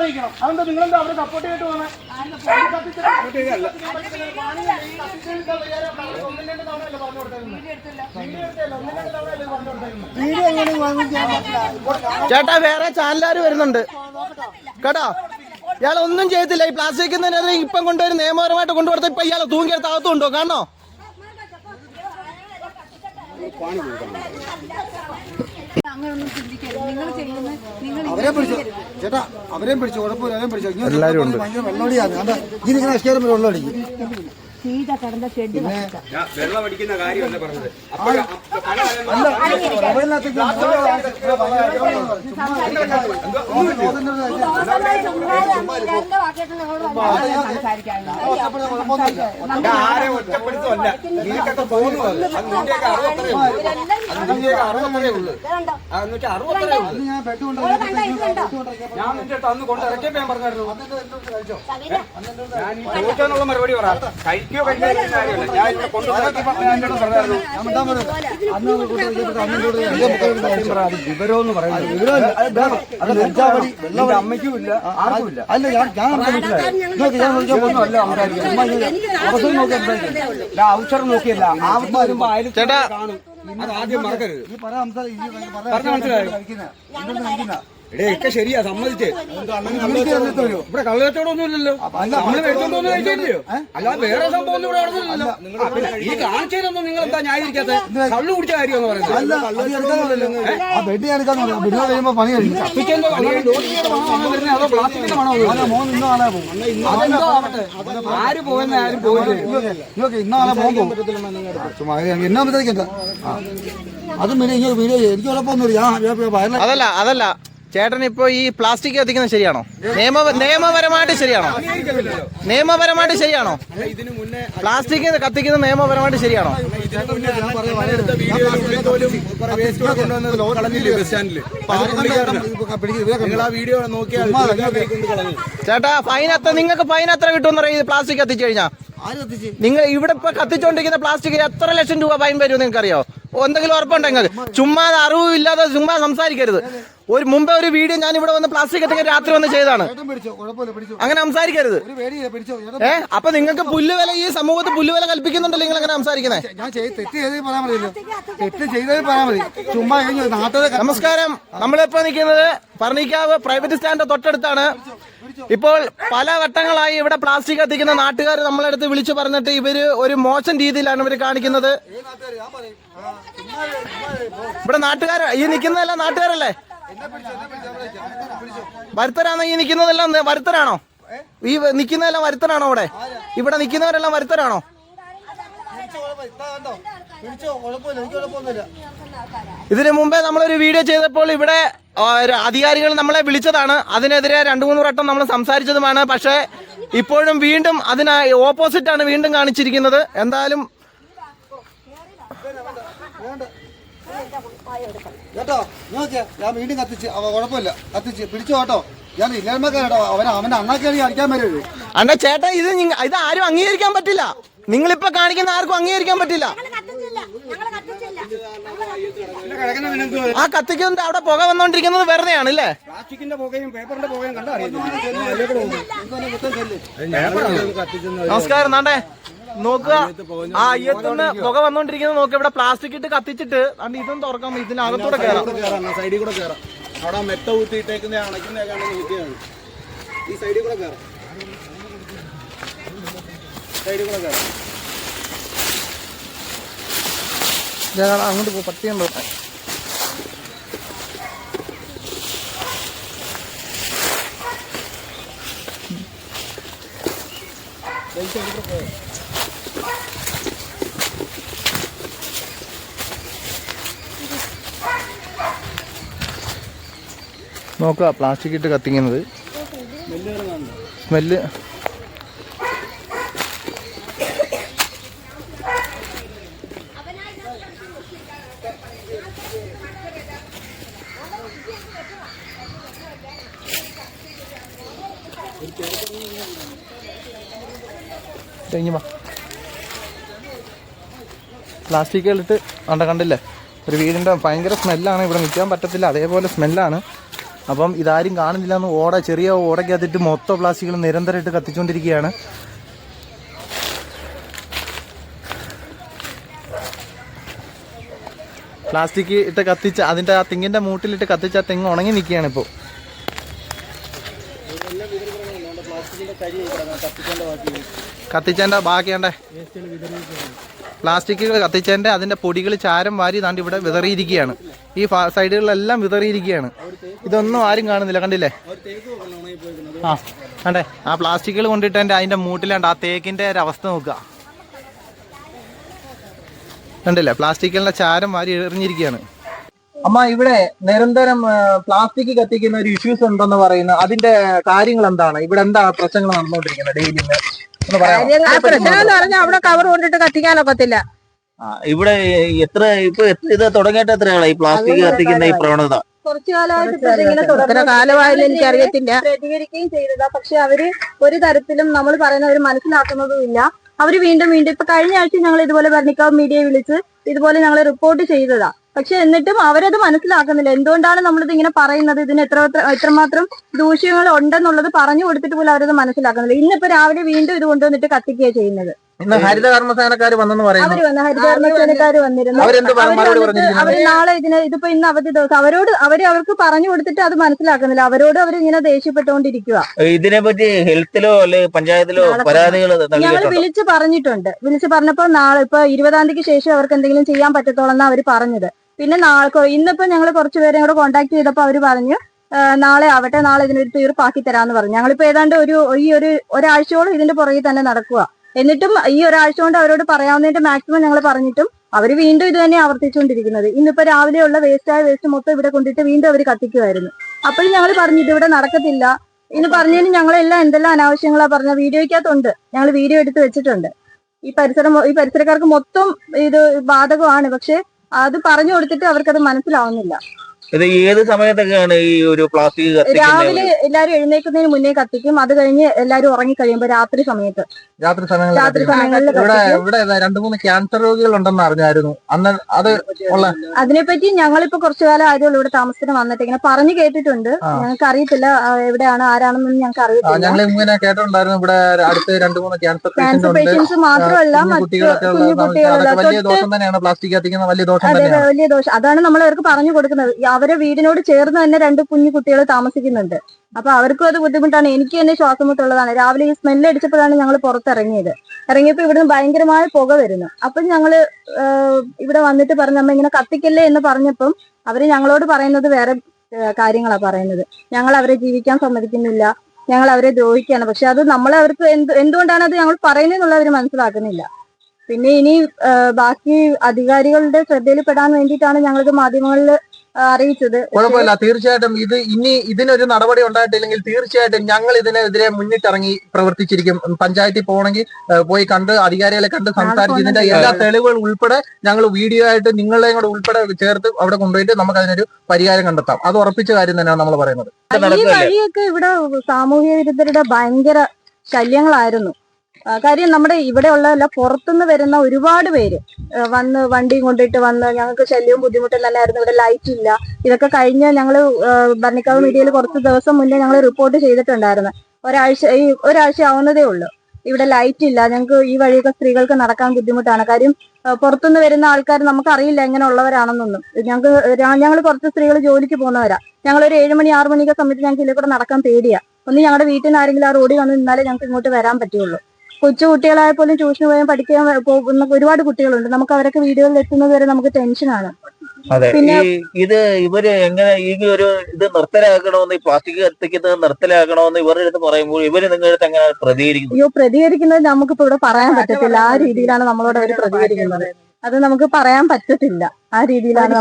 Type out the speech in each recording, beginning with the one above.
അറിയിക്കണം. നിങ്ങൾ എന്താ അവരെ സപ്പോർട്ട് ചെയ്തിട്ട് പോകുന്നത് ചേട്ടാ വേറെ ചാനലാര് വരുന്നുണ്ട്. കേട്ടോ? ഇയാൾ ഒന്നും ചെയ്തില്ല. ഈ പ്ലാസ്റ്റിക് ഇപ്പം കൊണ്ടുവരും നിയമപരമായിട്ട് കൊണ്ടുകൊടുത്ത ഇപ്പൊ ഇയാളെ തൂങ്ങിയെടുത്ത് അകത്തുണ്ടോ കാണോ അങ്ങനെയൊന്നും ചിന്തിക്കരുത്. നിങ്ങൾ ചെയ്യുന്ന നിങ്ങൾ അവരെ പിടിച്ചു ചേട്ടാ അവരെയും പിടിച്ചു കുഴപ്പമില്ല അവരെയും പിടിച്ചു എല്ലാവരും വെള്ളമടിയാണ്. ഇനി ഇങ്ങനെ എസ്കേരം വെള്ളമടിക്കും. സീത കടന്ന ഷെഡ് ഞാൻ വെള്ളം അടിക്കുന്ന കാര്യമല്ല പറഞ്ഞത്. മൊബൈലിനകത്തേക്ക് ഞാൻ ആരെയും ഒറ്റപ്പെടുത്തല്ല നിനക്കൊക്കെ തോന്നുന്നു. അത് നിന്റെയൊക്കെ അറിവത്രേ ഉള്ളൂ. അത് നിന്റെയൊക്കെ അറിവത്രേ ഉള്ളൂ. എന്നിട്ട് അറുപത്രേ ഉള്ളൂ. ഞാൻ ബെഡ് കൊണ്ടുവരാം ഞാൻ നിന്റെ അടുത്ത് അന്ന് കൊണ്ട് ഇറക്കിയപ്പോ ഞാൻ പറഞ്ഞായിരുന്നു. ഞാൻ ഈ ചോദിക്കാന്നുള്ള മറുപടി പറ കാര്യമല്ല. ഞാൻ ഇവിടെ വിവരം അമ്മയ്ക്കും ഇല്ല ആർക്കും ഇല്ല. അല്ല ഞാൻ ഞാൻ നോക്കി ഞാൻ നോക്കിയാൽ പോകുന്നു അല്ല സംസാരിക്കുന്നത് അവസരം നോക്കി സംസാരിക്കുന്നത് ഇല്ല, അവസരം നോക്കിയല്ല. ആവശ്യം വരുമ്പോ അയൽ ചേട്ടാ. കാണും. അത് ആദ്യം മറക്കരുത്. ഈ പറയാൻ എടേ ഒക്കെ ശരിയാ സമ്മതിച്ചേ. ഇവിടെ കള്ളക്കച്ചവടമൊന്നും ഇല്ലല്ലോ നമ്മൾ മേടിച്ചോണ്ട് കഴിച്ചില്ലയോ അല്ലാതെ വേറെ സംഭവം ഒന്നും ഇവിടെ നടന്നില്ലല്ലോ. ആ, പിന്നെ ഈ കാണിച്ചതിനൊന്നും നിങ്ങൾ എന്താ ന്യായീകരിക്കാത്ത? കള്ളു കുടിച്ച കാര്യമെന്ന് പറയുന്നത് ആര് പോകുന്ന ആരും പോയില്ലേ ഇന്നാളെ പോകും എന്നാ അതും പിന്നെ ഇങ്ങനെ വീഡിയോ. എനിക്ക് കുഴപ്പമൊന്നുമില്ല അതല്ല അതല്ല. ചേട്ടൻ ഇപ്പൊ ഈ പ്ലാസ്റ്റിക് കത്തിക്കുന്നത് ശരിയാണോ? നിയമ നിയമപരമായിട്ട് ശരിയാണോ? നിയമപരമായിട്ട് ശരിയാണോ? പ്ലാസ്റ്റിക് കത്തിക്കുന്ന നിയമപരമായിട്ട് ശരിയാണോ? ചേട്ടാ ഫൈൻ എത്ര നിങ്ങൾക്ക് ഫൈൻ എത്ര കിട്ടുമെന്ന് അറിയാം? പ്ലാസ്റ്റിക് കത്തിച്ചു കഴിഞ്ഞാൽ നിങ്ങൾ ഇവിടെ ഇപ്പൊ കത്തിച്ചോണ്ടിരിക്കുന്ന പ്ലാസ്റ്റിക് എത്ര ലക്ഷം രൂപ ഫൈൻ വരും നിങ്ങൾക്ക് അറിയോ എന്തെങ്കിലും ഉറപ്പുണ്ടോ നിങ്ങൾക്ക്? ചുമ്മാ അറിവില്ലാതെ ചുമ്മാ സംസാരിക്കരുത്. ഒരു മുമ്പേ ഒരു വീഡിയോ ഞാൻ ഇവിടെ വന്ന് പ്ലാസ്റ്റിക് കത്തിക്കാൻ രാത്രി വന്ന് ചെയ്താണ് അങ്ങനെ സംസാരിക്കരുത്. ഏ അപ്പൊ നിങ്ങൾക്ക് പുല്ലുവില ഈ സമൂഹത്തിൽ പുല്ലുവില കൽപ്പിക്കുന്നുണ്ടല്ലോ നിങ്ങൾ അങ്ങനെ സംസാരിക്കുന്നത് നാട്ടുകാരെ നമസ്കാരം. നമ്മളിപ്പോ നിൽക്കുന്നത് പറണിക്കാവ് പ്രൈവറ്റ് സ്റ്റാൻഡ് തൊട്ടടുത്താണ്. ഇപ്പോൾ പല വട്ടങ്ങളായി ഇവിടെ പ്ലാസ്റ്റിക് കത്തിക്കുന്ന നാട്ടുകാർ നമ്മളെടുത്ത് വിളിച്ചു പറഞ്ഞിട്ട് ഇവർ ഒരു മോശം രീതിയിലാണ് ഇവർ കാണിക്കുന്നത്. ഇവിടെ നാട്ടുകാർ ഈ നിൽക്കുന്നതല്ല നാട്ടുകാരല്ലേ? വരുത്തരാണോ ഈ നിൽക്കുന്നതെല്ലാം വരുത്തരാണോ? ഈ നിൽക്കുന്നതെല്ലാം വരുത്തരാണോ അവിടെ? ഇവിടെ നിൽക്കുന്നവരെല്ലാം വരുത്തരാണോ? ഇതിനു മുമ്പേ നമ്മളൊരു വീഡിയോ ചെയ്തപ്പോൾ ഇവിടെ അധികാരികൾ നമ്മളെ വിളിച്ചതാണ്. അതിനെതിരെ രണ്ടു മൂന്ന് വട്ടം നമ്മൾ സംസാരിച്ചതുമാണ്. പക്ഷേ ഇപ്പോഴും വീണ്ടും അതിന് ഓപ്പോസിറ്റ് ആണ് വീണ്ടും കാണിച്ചിരിക്കുന്നത്. എന്തായാലും കേട്ടോ? നോക്കിയാ ഞാൻ വീണ്ടും കത്തിച്ച് അവ കുഴപ്പമില്ല. കത്തിച്ച് പിടിച്ചു കേട്ടോ? ഞാൻ ഇല്ലായ്മക്കാരട്ടോ അവൻ അവന്റെ അണ്ണാക്കി അടിക്കാൻ വരരുത്. അണ്ണ ചേട്ടാ ഇത് ഇത് ആരും അംഗീകരിക്കാൻ പറ്റില്ല. നിങ്ങളിപ്പോ കാണിക്കുന്ന ആർക്കും അംഗീകരിക്കാൻ പറ്റില്ല. ആ കത്തിക്കുന്നുണ്ട് അവിടെ പുക വന്നോണ്ടിരിക്കുന്നത് വെറുതെയാണ് ആണല്ലേ പ്ലാസ്റ്റിക്കിന്റെ പുകയും പേപ്പറിന്റെ പുകയും കണ്ടാ നമസ്കാരം നാണ്ടേ നോക്കുക. ആ അയ്യത്തുനിന്ന് പുക വന്നോണ്ടിരിക്കുന്നത് നോക്കുക ഇവിടെ പ്ലാസ്റ്റിക് ഇട്ട് കത്തിച്ചിട്ട്. അണ്ട് ഇതും തുറക്കാം. ഇതിനകത്തൂടെ കയറാം സൈഡിൽ കൂടെ കയറാം അവിടെ മെത്ത ഊത്തിയിട്ടേക്കുന്ന അണയ്ക്കുന്നതൊക്കെ ഊത്തിയാണ് ഈ സൈഡിൽ കൂടെ കയറാം സൈഡിൽ കൂടെ കയറാം അങ്ങോട്ട് പോ പട്ടിയുണ്ടോ നോക്കുക പ്ലാസ്റ്റിക് ഇട്ട് കത്തിക്കുന്നത്. സ്മെല്ല്. പ്ലാസ്റ്റിക്കുകളിട്ട് കണ്ട കണ്ടില്ലേ? ഒരു വീടിന്റെ ഭയങ്കര സ്മെല്ലാണ് ഇവിടെ നിൽക്കാൻ പറ്റത്തില്ല. അതേപോലെ സ്മെല്ലാണ് അപ്പം ഇതാരും കാണുന്നില്ല എന്ന് ഓട ചെറിയ ഓടയ്ക്കകത്തിട്ട് മൊത്തം പ്ലാസ്റ്റിക്കുകൾ നിരന്തരമായിട്ട് കത്തിച്ചുകൊണ്ടിരിക്കുകയാണ്. പ്ലാസ്റ്റിക് ഇട്ട് കത്തിച്ച അതിന്റെ ആ തെങ്ങിന്റെ മൂട്ടിലിട്ട് കത്തിച്ച ആ തെങ്ങ് ഉണങ്ങി നിൽക്കുകയാണ് ഇപ്പോൾ. കത്തിച്ചതിന്റെ ബാക്കിയാണ്ടേ? പ്ലാസ്റ്റിക്കുകൾ കത്തിച്ചതിന്റെ അതിന്റെ പൊടികൾ ചാരം വാരി താണ്ട് ഇവിടെ വിതറിയിരിക്കുകയാണ്. ഈ സൈഡുകളിലെല്ലാം വിതറിയിരിക്കുകയാണ്. ഇതൊന്നും ആരും കാണുന്നില്ല കണ്ടില്ലേ? ആ കണ്ടേ? ആ പ്ലാസ്റ്റിക്കുകൾ കൊണ്ടിട്ട് എന്റെ അതിന്റെ മൂട്ടിലാണ്ട് ആ തേക്കിന്റെ ഒരു അവസ്ഥ നോക്കുക. കണ്ടില്ലേ? പ്ലാസ്റ്റിക്കുകളുടെ ചാരം വാരി എറിഞ്ഞിരിക്കുകയാണ്. അമ്മ ഇവിടെ നിരന്തരം പ്ലാസ്റ്റിക് കത്തിക്കുന്ന ഒരു ഇഷ്യൂസ് ഉണ്ടെന്ന് പറയുന്ന അതിന്റെ കാര്യങ്ങൾ എന്താണ് ഇവിടെ എന്താ പ്രശ്നങ്ങൾ നടന്നുകൊണ്ടിരിക്കുന്നത്? ഡെയിലി ആ പ്രശ്നം എന്ന് പറഞ്ഞാൽ അവിടെ കവർ കൊണ്ടിട്ട് കത്തിക്കാനൊക്കത്തില്ല ഇവിടെ എത്ര ഇപ്പൊ ഇത് തുടങ്ങിയിട്ട് എത്രയാളായി പ്ലാസ്റ്റിക് കത്തിക്കുന്ന ഈ പ്രവണത. കുറച്ചു കാലമായിട്ട് കാലമായാലും എനിക്ക് അറിയത്തില്ല പ്രതികരിക്കുകയും ചെയ്തതാ. പക്ഷെ അവർ ഒരു തരത്തിലും നമ്മൾ പറയുന്നവർ മനസ്സിലാക്കുന്നതും ഇല്ല. അവർ വീണ്ടും വീണ്ടും ഇപ്പൊ കഴിഞ്ഞ ആഴ്ച ഞങ്ങൾ ഇതുപോലെ ഭരണിക്കാവ് മീഡിയയെ വിളിച്ച് ഇതുപോലെ ഞങ്ങൾ റിപ്പോർട്ട് ചെയ്തതാ. പക്ഷെ എന്നിട്ടും അവരത് മനസ്സിലാക്കുന്നില്ല. എന്തുകൊണ്ടാണ് നമ്മളിത് ഇങ്ങനെ പറയുന്നത്? ഇതിന് എത്ര എത്ര- എത്രമാത്രം ദൂഷ്യങ്ങൾ ഉണ്ടെന്നുള്ളത് പറഞ്ഞു കൊടുത്തിട്ട് പോലും അവരത് മനസ്സിലാക്കുന്നില്ല. ഇന്നിപ്പോ രാവിലെ വീണ്ടും ഇത് കൊണ്ടുവന്നിട്ട് കത്തിക്കുകയാണ് ചെയ്യുന്നത്. ഇന്ന് ഹരിത കർമ്മസേനക്കാർ വന്നെന്ന് പറയുന്നു. അവർ വന്ന് ഹരിത കർമ്മസേനക്കാർ വന്നിരുന്നു. അവർ നാളെ ഇതിനെ ഇതിപ്പോ ഇന്ന് അവധി ദിവസം. അവരോട് അവർ അവർക്ക് പറഞ്ഞു കൊടുത്തിട്ട് അത് മനസ്സിലാക്കുന്നില്ല. അവരോട് അവർ ഇങ്ങനെ ദേഷ്യപ്പെട്ടുകൊണ്ടിരിക്കുക ഇതിനെ പറ്റി ഹെൽത്തിലോ അല്ലെ പഞ്ചായത്തിലോ പരാതികൾ ഞങ്ങൾ വിളിച്ചു വിളിച്ച് പറഞ്ഞിട്ടുണ്ട്. വിളിച്ചു പറഞ്ഞപ്പോ നാളെ ഇപ്പൊ ഇരുപതാം തീയതിക്ക് ശേഷം അവർക്ക് എന്തെങ്കിലും ചെയ്യാൻ പറ്റത്തോളന്നാ അവർ പറഞ്ഞത്. പിന്നെ നാളെ ഇന്നിപ്പോ ഞങ്ങൾ കുറച്ചുപേരെ കൂടെ കോണ്ടാക്ട് ചെയ്തപ്പോ അവർ പറഞ്ഞു നാളെ ആവട്ടെ നാളെ ഇതിനൊരു തീർപ്പാക്കി തരാന്ന് പറഞ്ഞു. ഞങ്ങളിപ്പോ ഏതാണ്ട് ഒരു ഈ ഒരു ഒരാഴ്ചയോളം ഇതിന്റെ പുറകിൽ തന്നെ നടക്കുക എന്നിട്ടും ഈ ഒരാഴ്ച കൊണ്ട് അവരോട് പറയാവുന്നതിന്റെ മാക്സിമം ഞങ്ങൾ പറഞ്ഞിട്ടും അവർ വീണ്ടും ഇത് തന്നെ ആവർത്തിച്ചുകൊണ്ടിരിക്കുന്നത്. ഇന്നിപ്പോ രാവിലെയുള്ള വേസ്റ്റായ വേസ്റ്റ് മൊത്തം ഇവിടെ കൊണ്ടിട്ട് വീണ്ടും അവർ കത്തിക്കുമായിരുന്നു അപ്പോഴും ഞങ്ങൾ പറഞ്ഞു ഇതിവിടെ നടക്കത്തില്ല. ഇന്ന് പറഞ്ഞതിന് ഞങ്ങളെല്ലാം എന്തെല്ലാം അനാവശ്യങ്ങളാ പറഞ്ഞ വീഡിയോയ്ക്കകത്തുണ്ട്. ഞങ്ങൾ വീഡിയോ എടുത്ത് വെച്ചിട്ടുണ്ട്. ഈ പരിസരം ഈ പരിസരക്കാർക്ക് മൊത്തം ഇത് ബാധകമാണ്. പക്ഷെ അത് പറഞ്ഞു കൊടുത്തിട്ട് അവർക്കത് മനസ്സിലാവുന്നില്ല. ഇത് ഏത് സമയത്തൊക്കെയാണ് ഈ ഒരു പ്ലാസ്റ്റിക് രാവിലെ എല്ലാരും എഴുന്നേൽക്കുന്നതിന് മുന്നേ കത്തിക്കും. അത് കഴിഞ്ഞ് എല്ലാരും ഉറങ്ങി കഴിയുമ്പോ രാത്രി സമയത്ത്. രാത്രി സമയങ്ങളിൽ രാത്രി. സമയങ്ങളിൽ ഇവിടെ രണ്ടു മൂന്ന് ക്യാൻസർ രോഗികൾ ഉണ്ടെന്ന് അറിഞ്ഞായിരുന്നു. അന്ന് അത് ഉള്ള അതിനെപ്പറ്റി ഞങ്ങളിപ്പോ കുറച്ചു കാലം ആയതുള്ളൂ ഇവിടെ താമസത്തിന് വന്നിട്ട്. ഇങ്ങനെ പറഞ്ഞു കേട്ടിട്ടുണ്ട്. ഞങ്ങൾക്ക് അറിയത്തില്ല ആ, എവിടെയാണ് ആരാണെന്നൊന്നും ഞങ്ങൾക്ക് അറിയത്തില്ല. ഞങ്ങൾ ഇങ്ങനെ കേട്ടിട്ടുണ്ടായിരുന്നു. ഇവിടെ അടുത്ത് രണ്ട് മൂന്ന് ക്യാൻസർ പേഷ്യന്റ് ക്യാൻസർ ഉണ്ട്. പേഷ്യൻസ് മാത്രമല്ല കുഞ്ഞു മറ്റ് കുട്ടികളൊക്കെ ഉള്ള കുഞ്ഞു കുട്ടികളുള്ള അതൊക്കെ വലിയ തൊട്ട് ദോഷം തന്നെയാണ്. പ്ലാസ്റ്റിക് കത്തിക്കുന്ന വലിയ ദോഷം അതെ തന്നെയാണ്. വലിയ ദോഷം. അതാണ് നമ്മൾ അവർക്ക് പറഞ്ഞു കൊടുക്കുന്നത്. ഈ അവരെ വീടിനോട് ചേർന്ന് തന്നെ രണ്ട് കുഞ്ഞു കുട്ടികൾ താമസിക്കുന്നുണ്ട്. അപ്പൊ അവർക്കും അത് ബുദ്ധിമുട്ടാണ്. എനിക്ക് തന്നെ ശ്വാസം മുട്ടുള്ളതാണ് രാവിലെ ഈ സ്മെല്ല് അടിച്ചപ്പോഴാണ് ഞങ്ങൾ പുറത്തിറങ്ങിയത്. ഇറങ്ങിയപ്പോ ഇവിടുന്ന് ഭയങ്കരമായ പുക വരുന്നു. അപ്പം ഞങ്ങൾ ഇവിടെ വന്നിട്ട് പറഞ്ഞു അമ്മ ഇങ്ങനെ കത്തിക്കല്ലേ? എന്ന് പറഞ്ഞപ്പം അവർ ഞങ്ങളോട് പറയുന്നത് വേറെ കാര്യങ്ങളാ പറയുന്നത്. ഞങ്ങൾ അവരെ ജീവിക്കാൻ സമ്മതിക്കുന്നില്ല. ഞങ്ങൾ അവരെ ദ്രോഹിക്കുകയാണ്. പക്ഷെ അത് നമ്മളെ അവർക്ക് എന്ത് എന്തുകൊണ്ടാണ് അത് ഞങ്ങൾ പറയുന്നതെന്നുള്ള അവർ മനസ്സിലാക്കുന്നില്ല. പിന്നെ ഇനി ബാക്കി അധികാരികളുടെ ശ്രദ്ധയിൽപ്പെടാൻ വേണ്ടിയിട്ടാണ് ഞങ്ങളിത് മാധ്യമങ്ങളിൽ അറിയിച്ചത്. കുഴപ്പമില്ല തീർച്ചയായിട്ടും ഇത് ഇനി ഇതിനൊരു നടപടി ഉണ്ടായിട്ടില്ലെങ്കിൽ തീർച്ചയായിട്ടും ഞങ്ങൾ ഇതിനെതിരെ മുന്നിട്ടിറങ്ങി പ്രവർത്തിച്ചിരിക്കും. പഞ്ചായത്തിൽ പോകണമെങ്കിൽ പോയി കണ്ട് അധികാരികളെ കണ്ട് സംസാരിച്ച് ഇതിന്റെ എല്ലാ തെളിവുകൾ ഉൾപ്പെടെ ഞങ്ങൾ വീഡിയോ ആയിട്ട് നിങ്ങളെയും കൂടെ ഉൾപ്പെടെ ചേർത്ത് അവിടെ കൊണ്ടുപോയിട്ട് നമുക്ക് അതിനൊരു പരിഹാരം കണ്ടെത്താം. അത് ഉറപ്പിച്ച കാര്യം തന്നെയാണ് നമ്മൾ പറയുന്നത്. ഈ? വഴിയൊക്കെ ഇവിടെ സാമൂഹ്യ വിരുദ്ധരുടെ ഭയങ്കര ശല്യങ്ങളായിരുന്നു. കാര്യം നമ്മുടെ ഇവിടെ ഉള്ളതല്ല പുറത്തുനിന്ന് വരുന്ന ഒരുപാട് പേര് വന്ന് വണ്ടിയും കൊണ്ടിട്ട് വന്ന് ഞങ്ങൾക്ക് ശല്യവും ബുദ്ധിമുട്ടും തന്നെയായിരുന്നു ഇവിടെ ലൈറ്റ് ഇല്ല. ഇതൊക്കെ കഴിഞ്ഞ് ഞങ്ങൾ ഭരണിക്കാവ് മീഡിയയിൽ കുറച്ച് ദിവസം മുന്നേ ഞങ്ങൾ റിപ്പോർട്ട് ചെയ്തിട്ടുണ്ടായിരുന്നു. ഒരാഴ്ച ഈ ഒരാഴ്ച ആവുന്നതേ ഉള്ളൂ. ഇവിടെ ലൈറ്റ് ഇല്ല ഞങ്ങൾക്ക് ഈ വഴിയൊക്കെ സ്ത്രീകൾക്ക് നടക്കാൻ ബുദ്ധിമുട്ടാണ്. കാര്യം പുറത്തുനിന്ന് വരുന്ന ആൾക്കാർ നമുക്കറിയില്ല എങ്ങനെ ഉള്ളവരാണെന്നൊന്നും ഞങ്ങൾക്ക് ഞങ്ങൾ കുറച്ച് സ്ത്രീകൾ ജോലിക്ക് പോകുന്നവരാ. ഞങ്ങൾ ഒരു ഏഴ് മണി ആറ് മണിയൊക്കെ സമയത്ത് ഞങ്ങൾക്ക് ഇതിൽ കൂടെ നടക്കാൻ പേടിയാ. ഒന്ന് ഞങ്ങളുടെ വീട്ടിൽ നിന്ന് ആരെങ്കിലും ആ റോഡിൽ വന്ന് നിന്നാലേ ഞങ്ങൾക്ക് ഇങ്ങോട്ട് വരാൻ പറ്റുള്ളൂ. കൊച്ചു കുട്ടികളായ പോലും ട്യൂഷന് പോയാൽ പഠിക്കാൻ പോകുന്ന ഒരുപാട് കുട്ടികളുണ്ട്. നമുക്ക് അവരൊക്കെ വീടുകളിൽ എത്തുന്നത് വരെ നമുക്ക് ടെൻഷനാണ് അതെ. പിന്നെ- ഈ ഇത് ഇവർ എങ്ങനെ ഈ ഒരു ഇത് നിർത്തലാക്കണമെന്ന് ഈ പ്ലാസ്റ്റിക് കത്തിക്കുന്നത് നിർത്തലാക്കണമെന്ന് ഇവരുടെ അടുത്ത് പറയുമ്പോൾ ഇവർ നിങ്ങളുടെ അടുത്ത് എങ്ങനെ പ്രതികരിക്കുന്നു? അയ്യോ പ്രതികരിക്കുന്നത് നമുക്കിപ്പോ ഇവിടെ പറയാൻ പറ്റത്തില്ല. ആ രീതിയിലാണ് നമ്മളോട് അവർ പ്രതികരിക്കുന്നത്. അത് നമുക്ക് പറയാൻ പറ്റത്തില്ല. ആ രീതിയിലാണ്.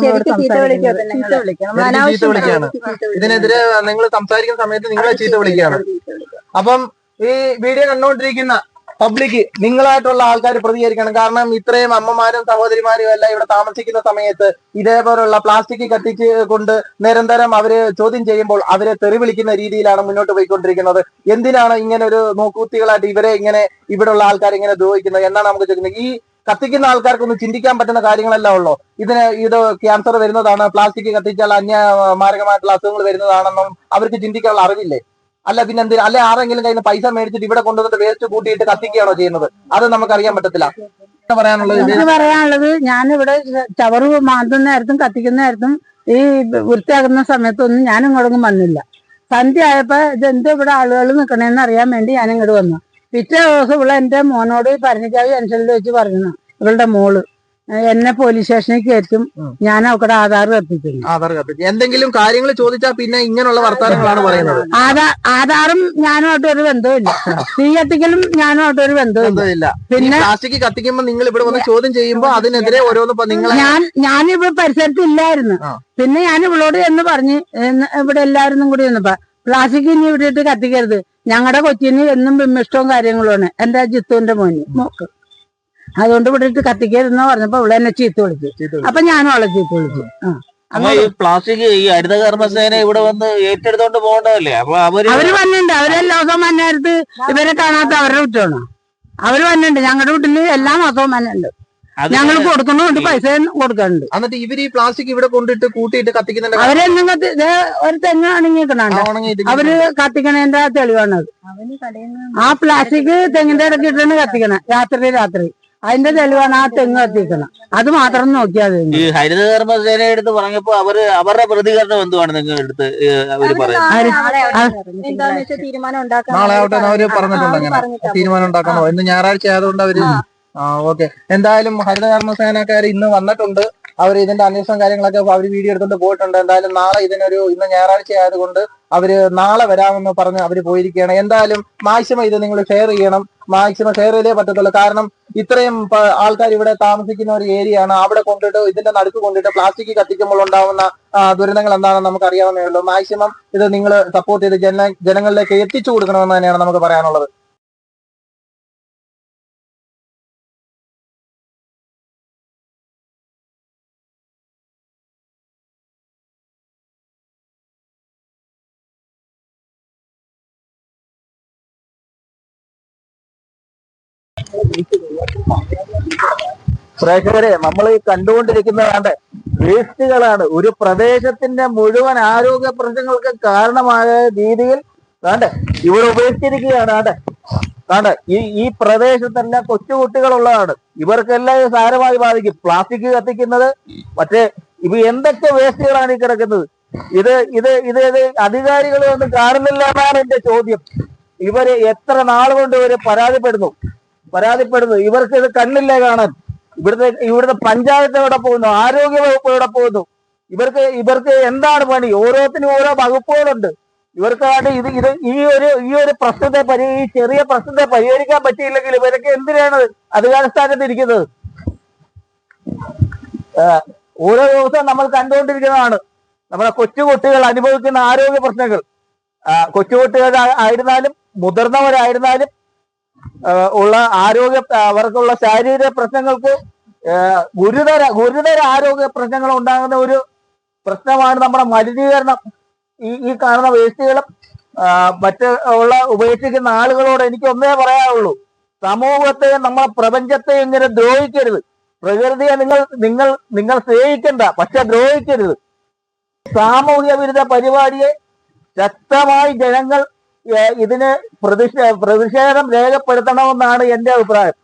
ഇതിനെതിരെ നിങ്ങൾ സംസാരിക്കുന്ന സമയത്ത് നിങ്ങളെ ചീത്ത വിളിക്കുകയാണ്. അപ്പം ഈ വീഡിയോ കണ്ടുകൊണ്ടിരിക്കുന്ന പബ്ലിക് നിങ്ങളായിട്ടുള്ള ആൾക്കാർ പ്രതികരിക്കണം. കാരണം ഇത്രയും അമ്മമാരും സഹോദരിമാരും എല്ലാം ഇവിടെ താമസിക്കുന്ന സമയത്ത് ഇതേപോലുള്ള പ്ലാസ്റ്റിക് കത്തിച്ച് കൊണ്ട് നിരന്തരം അവർ ചോദ്യം ചെയ്യുമ്പോൾ അവരെ തെറി വിളിക്കുന്ന രീതിയിലാണ് മുന്നോട്ട് പോയിക്കൊണ്ടിരിക്കുന്നത്. എന്തിനാണ് ഇങ്ങനെ ഒരു നോക്കുകുത്തികളായിട്ട് ഇവരെ ഇങ്ങനെ ഇവിടെയുള്ള ആൾക്കാർ ഇങ്ങനെ ദ്രോഹിക്കുന്നത്? എന്നാണ് നമുക്ക് ചോദിക്കുന്നത്. ഈ കത്തിക്കുന്ന ആൾക്കാർക്കൊന്നും ചിന്തിക്കാൻ പറ്റുന്ന കാര്യങ്ങളെല്ലാം ഉള്ളോ. ഇതിന് ഇത് ക്യാൻസർ വരുന്നതാണ് പ്ലാസ്റ്റിക് കത്തിച്ചാൽ അന്യ മാരകമായിട്ടുള്ള അസുഖങ്ങൾ വരുന്നതാണെന്നും അവർക്ക് ചിന്തിക്കാനുള്ള അറിവില്ലേ? അല്ല പിന്നെ എന്തിനാ അല്ലെ ആരെങ്കിലും കയ്യിൽ പൈസ മേടിച്ചിട്ട് ഇവിടെ കൊണ്ടുവന്നിട്ട് വേസ്റ്റ് കൂട്ടിയിട്ട് കത്തിക്കുകയാണോ ചെയ്യുന്നത്? അത് നമുക്ക് അറിയാൻ പറ്റത്തില്ല. പറയാനുള്ളത് പറയാനുള്ളത് ഞാൻ ഇവിടെ ചവറ് മാന്തുന്ന നേരത്തും കത്തിക്കുന്ന നേരത്തും ഈ വൃത്തിയാക്കുന്ന സമയത്തൊന്നും ഞാൻ ഇങ്ങോട്ടൊന്നും വന്നില്ല. സന്ധ്യ ആയപ്പോ ഇതെന്തോ ഇവിടെ ആളുകൾ നിക്കണേന്ന് അറിയാൻ വേണ്ടി ഞാൻ ഇങ്ങോട്ട് വന്നു. പിറ്റേ ദിവസം ഇവിടെ എന്റെ മോനോട് പരഞ്ഞിക്കാവ് ജംഗ്ഷനിൽ വെച്ച് പറഞ്ഞു ഇവളുടെ മോൾ. "ഏഹ് എന്നെ പോലീസ് സ്റ്റേഷനിൽ കയറ്റും. ഞാൻ അവക്കടെ ആധാർ കത്തിക്കുന്നു ആധാർ കത്തിച്ച് എന്തെങ്കിലും കാര്യങ്ങൾ ചോദിച്ചാൽ പിന്നെ ഇങ്ങനെയുള്ള വർത്തമാനങ്ങളാണ് പറയുന്നത്. ആധാറും ഞാനുമായിട്ട് ഒരു ബന്ധവുമില്ല. തീ കത്തിക്കലും ഞാനുമായിട്ട് ഒരു ബന്ധമില്ല പിന്നെ പ്ലാസ്റ്റിക് കത്തിക്കുമ്പോൾ നിങ്ങൾ ഇവിടെ വന്ന് ചോദ്യം ചെയ്യുമ്പോൾ അതിനെതിരെ ഓരോന്ന് നിങ്ങൾ ഞാൻ ഞാനിവിടെ പരിസരത്ത് ഇല്ലായിരുന്നു പിന്നെ ഞാൻ ഇവളോട് എന്ന് പറഞ്ഞ് ഇവിടെ എല്ലാവരും കൂടി വന്നപ്പോ പ്ലാസ്റ്റിക് ഇനി ഇവിടെ ഇട്ട് കത്തിക്കരുത്. ഞങ്ങളുടെ കൊച്ചിന് എന്നും ബിമ്മിഷ്ടവും കാര്യങ്ങളുമാണ്. എന്റെ ജിത്തുവിന്റെ മോന്? അതുകൊണ്ട് ഇവിടെ ഇട്ട് കത്തിക്കരുതെന്ന് പറഞ്ഞപ്പോ ഇവിടെ എന്നെ ചീത്ത വിളിച്ചു. അപ്പൊ ഞാനും അവളെ ചീത്ത വിളിച്ചു. ആ. അമ്മ ഈ പ്ലാസ്റ്റിക് ഈ ഹരിത കർമ്മസേന ഇവിടെ വന്ന് ഏറ്റെടുത്തോണ്ട് പോകേണ്ടതല്ലേ? അപ്പൊ അവർ അവർ വന്നിട്ടുണ്ട് അവരെല്ലാ ദിവസവും വന്നേരത്ത് ഇവരെ കാണാത്ത അവരുടെ കുറ്റമാണ്. അവർ വന്നിട്ടുണ്ട് ഞങ്ങളുടെ വീട്ടിൽ എല്ലാ മാസവും വന്നിട്ടുണ്ട് ഞങ്ങൾ കൊടുക്കുന്നുണ്ട് പൈസ കൊടുക്കുന്നുണ്ട് എന്നിട്ട് ഇവർ ഈ പ്ലാസ്റ്റിക് ഇവിടെ കൊണ്ടിട്ട് കൂട്ടിയിട്ട് കത്തിക്കുന്നുണ്ട്. അവരെന്നും കത്തി ഒരു തെങ്ങ് അണങ്ങിക്കണുണ്ട് അവർ കത്തിക്കണേന്റെ തെളിവാണത്. ആ പ്ലാസ്റ്റിക് തെങ്ങിന്റെ ഇടയ്ക്ക് ഇട്ടാണ് കത്തിക്കണേ. രാത്രി രാത്രി. അതിന്റെ തെളിവാണ് ആ തെങ്ങ് കത്തിക്കണം അത് മാത്രം നോക്കിയാൽ മതി. ഈ ഹരിത കർമ്മസേന എടുത്ത് പറഞ്ഞപ്പോ അവർ അവരുടെ പ്രതികരണം എന്തുവാണ് നിങ്ങൾ എടുത്ത് അവർ പറയുന്നത്? എന്താന്ന് വെച്ചാൽ തീരുമാനം ഉണ്ടാക്കാൻ നാളെ ആവട്ടെ അവർ പറഞ്ഞിട്ടുണ്ട്. അങ്ങനെ. തീരുമാനം ഉണ്ടാക്കണോ ഇന്ന് ഞായറാഴ്ച ആയതുകൊണ്ട് അവർ ആ. ഓക്കെ. എന്തായാലും ഹരിത കർമ്മസേനക്കാർ ഇന്ന് വന്നിട്ടുണ്ട്. അവർ ഇതിന്റെ അന്വേഷണം കാര്യങ്ങളൊക്കെ അവർ വീഡിയോ എടുത്തുകൊണ്ട് പോയിട്ടുണ്ട്. എന്തായാലും നാളെ ഇതിനൊരു ഇന്ന് ഞായറാഴ്ച ആയതുകൊണ്ട് അവർ നാളെ വരാമെന്ന് പറഞ്ഞ് അവർ പോയിരിക്കുകയാണ്. എന്തായാലും മാക്സിമം ഇത് നിങ്ങൾ ഷെയർ ചെയ്യണം. മാക്സിമം ഷെയർ ചെയ്തേ പറ്റത്തുള്ളൂ. കാരണം ഇത്രയും ആൾക്കാർ ഇവിടെ താമസിക്കുന്ന ഒരു ഏരിയ ആണ്. അവിടെ കൊണ്ടിട്ട് ഇതിന്റെ നടുക്ക് കൊണ്ടിട്ട് പ്ലാസ്റ്റിക് കത്തിക്കുമ്പോൾ ഉണ്ടാവുന്ന ദുരന്തങ്ങൾ എന്താണെന്ന് നമുക്ക് അറിയാവുന്നേ ഉള്ളൂ. മാക്സിമം ഇത് നിങ്ങൾ സപ്പോർട്ട് ചെയ്ത് ജന ജനങ്ങളിലേക്ക് എത്തിച്ചു കൊടുക്കണമെന്ന് തന്നെയാണ് നമുക്ക് പറയാനുള്ളത്. പ്രേക്ഷകരെ നമ്മൾ ഈ കണ്ടുകൊണ്ടിരിക്കുന്നതാണ് വേസ്റ്റുകളാണ്. ഒരു പ്രദേശത്തിന്റെ മുഴുവൻ ആരോഗ്യ പ്രശ്നങ്ങൾക്ക് കാരണമായ രീതിയിൽ കാണ്ടെ ഇവർ ഉപേക്ഷിച്ചിരിക്കുകയാണ്. ആണ്ട് കാണ്ടെ ഈ ഈ പ്രദേശത്തെല്ലാം കൊച്ചുകുട്ടികളുള്ളതാണ്. ഇവർക്കെല്ലാം സാരമായി ബാധിക്കും. പ്ലാസ്റ്റിക് കത്തിക്കുന്നത് മറ്റേ ഇവ എന്തൊക്കെ വേസ്റ്റുകളാണ് ഈ കിടക്കുന്നത്? ഇത് ഇത് ഇത് ഇത് അധികാരികളെ ഒന്നും കാണുന്നില്ല എന്നാണ് എന്റെ ചോദ്യം. ഇവർ എത്ര നാൾ കൊണ്ട് ഇവർ പരാതിപ്പെടുന്നു? പരാതിപ്പെടുന്നു. ഇവർക്ക് ഇത് കണ്ണില്ലേ കാണാൻ. ഇവിടുത്തെ ഇവിടുത്തെ പഞ്ചായത്ത് എവിടെ പോകുന്നു? ആരോഗ്യ വകുപ്പ് എവിടെ പോകുന്നു? ഇവർക്ക് ഇവർക്ക് എന്താണ് പണി? ഓരോത്തിനും ഓരോ വകുപ്പുകളുണ്ട്. ഇവർക്കായിട്ട് ഇത് ഇത് ഈ ഒരു ഈ ഒരു പ്രശ്നത്തെ പരി ഈ ചെറിയ പ്രശ്നത്തെ പരിഹരിക്കാൻ പറ്റിയില്ലെങ്കിൽ ഇവരൊക്കെ എന്തിനാണ് അധികാര സ്ഥാനത്ത് ഇരിക്കുന്നത് ഓരോ ദിവസവും നമ്മൾ കണ്ടുകൊണ്ടിരിക്കുന്നതാണ്. നമ്മുടെ കൊച്ചുകുട്ടികൾ അനുഭവിക്കുന്ന ആരോഗ്യ പ്രശ്നങ്ങൾ. കൊച്ചു ആയിരുന്നാലും മുതിർന്നവരായിരുന്നാലും ഉള്ള ആരോഗ്യ അവർക്കുള്ള ശാരീരിക പ്രശ്നങ്ങൾക്ക് ഗുരുതര ഗുരുതര ആരോഗ്യ പ്രശ്നങ്ങൾ ഉണ്ടാകുന്ന ഒരു പ്രശ്നമാണ് നമ്മുടെ മലിനീകരണം. ഈ ഈ കാണുന്ന വേസ്റ്റുകളും മറ്റ് ഉള്ള ഉപേക്ഷിക്കുന്ന ആളുകളോട് എനിക്ക് ഒന്നേ പറയാനുള്ളൂ. സമൂഹത്തെ നമ്മളെ പ്രപഞ്ചത്തെ ഇങ്ങനെ ദ്രോഹിക്കരുത്. പ്രകൃതിയെ നിങ്ങൾ നിങ്ങൾ നിങ്ങൾ സ്നേഹിക്കണ്ട പക്ഷെ ദ്രോഹിക്കരുത്. സാമൂഹ്യ വിരുദ്ധ പരിപാടിയെ ശക്തമായി ജനങ്ങൾ ഇതിന് പ്രതിഷേ പ്രതിഷേധം രേഖപ്പെടുത്തണമെന്നാണ് എന്റെ അഭിപ്രായം.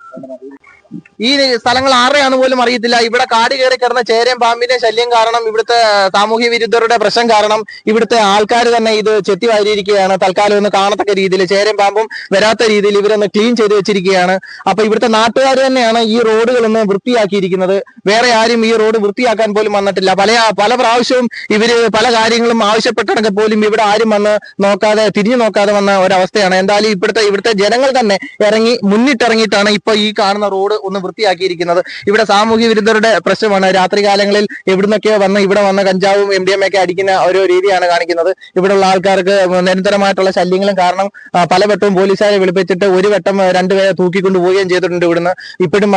ഈ സ്ഥലങ്ങൾ ആരെയാണ് പോലും അറിയത്തില്ല. ഇവിടെ കാട് കയറി കിടന്ന ചേരയും പാമ്പിന്റെ ശല്യം കാരണം ഇവിടുത്തെ സാമൂഹ്യ വിരുദ്ധരുടെ പ്രശ്നം കാരണം ഇവിടുത്തെ ആൾക്കാർ തന്നെ ഇത് ചെത്തി വാരിയിരിക്കുകയാണ്. തൽക്കാലം ഒന്ന് കാണത്തക്ക രീതിയിൽ ചേരയും പാമ്പും വരാത്ത രീതിയിൽ ഇവരൊന്ന് ക്ലീൻ ചെയ്ത് വെച്ചിരിക്കുകയാണ്. അപ്പൊ ഇവിടുത്തെ നാട്ടുകാർ തന്നെയാണ് ഈ റോഡുകളൊന്ന് വൃത്തിയാക്കിയിരിക്കുന്നത്. വേറെ ആരും ഈ റോഡ് വൃത്തിയാക്കാൻ പോലും വന്നിട്ടില്ല. പല പല പ്രാവശ്യവും ഇവർ പല കാര്യങ്ങളും ആവശ്യപ്പെട്ടെങ്കിൽ പോലും ഇവിടെ ആരും വന്ന് നോക്കാതെ തിരിഞ്ഞു നോക്കാതെ വന്ന ഒരവസ്ഥയാണ്. എന്തായാലും ഇവിടുത്തെ ഇവിടുത്തെ ജനങ്ങൾ തന്നെ ഇറങ്ങി മുന്നിട്ടിറങ്ങിയിട്ടാണ് ഇപ്പൊ ഈ കാണുന്ന റോഡ് ഒന്ന് വൃത്തിയാക്കിയിരിക്കുന്നത്. ഇവിടെ സാമൂഹ്യ വിരുദ്ധരുടെ പ്രശ്നമാണ്. രാത്രികാലങ്ങളിൽ എവിടുന്നൊക്കെയോ വന്ന് ഇവിടെ വന്ന് കഞ്ചാവും എം ഡി എം ഒക്കെ അടിക്കുന്ന ഒരു രീതിയാണ് കാണിക്കുന്നത്. ഇവിടെയുള്ള ആൾക്കാർക്ക് നിരന്തരമായിട്ടുള്ള ശല്യങ്ങളും കാരണം പലവട്ടവും പോലീസുകാരെ വിളിപ്പിച്ചിട്ട് ഒരു വട്ടം രണ്ടുപേരെ തൂക്കിക്കൊണ്ടു പോവുകയും ചെയ്തിട്ടുണ്ട് ഇവിടുന്ന്. ഇപ്പോഴും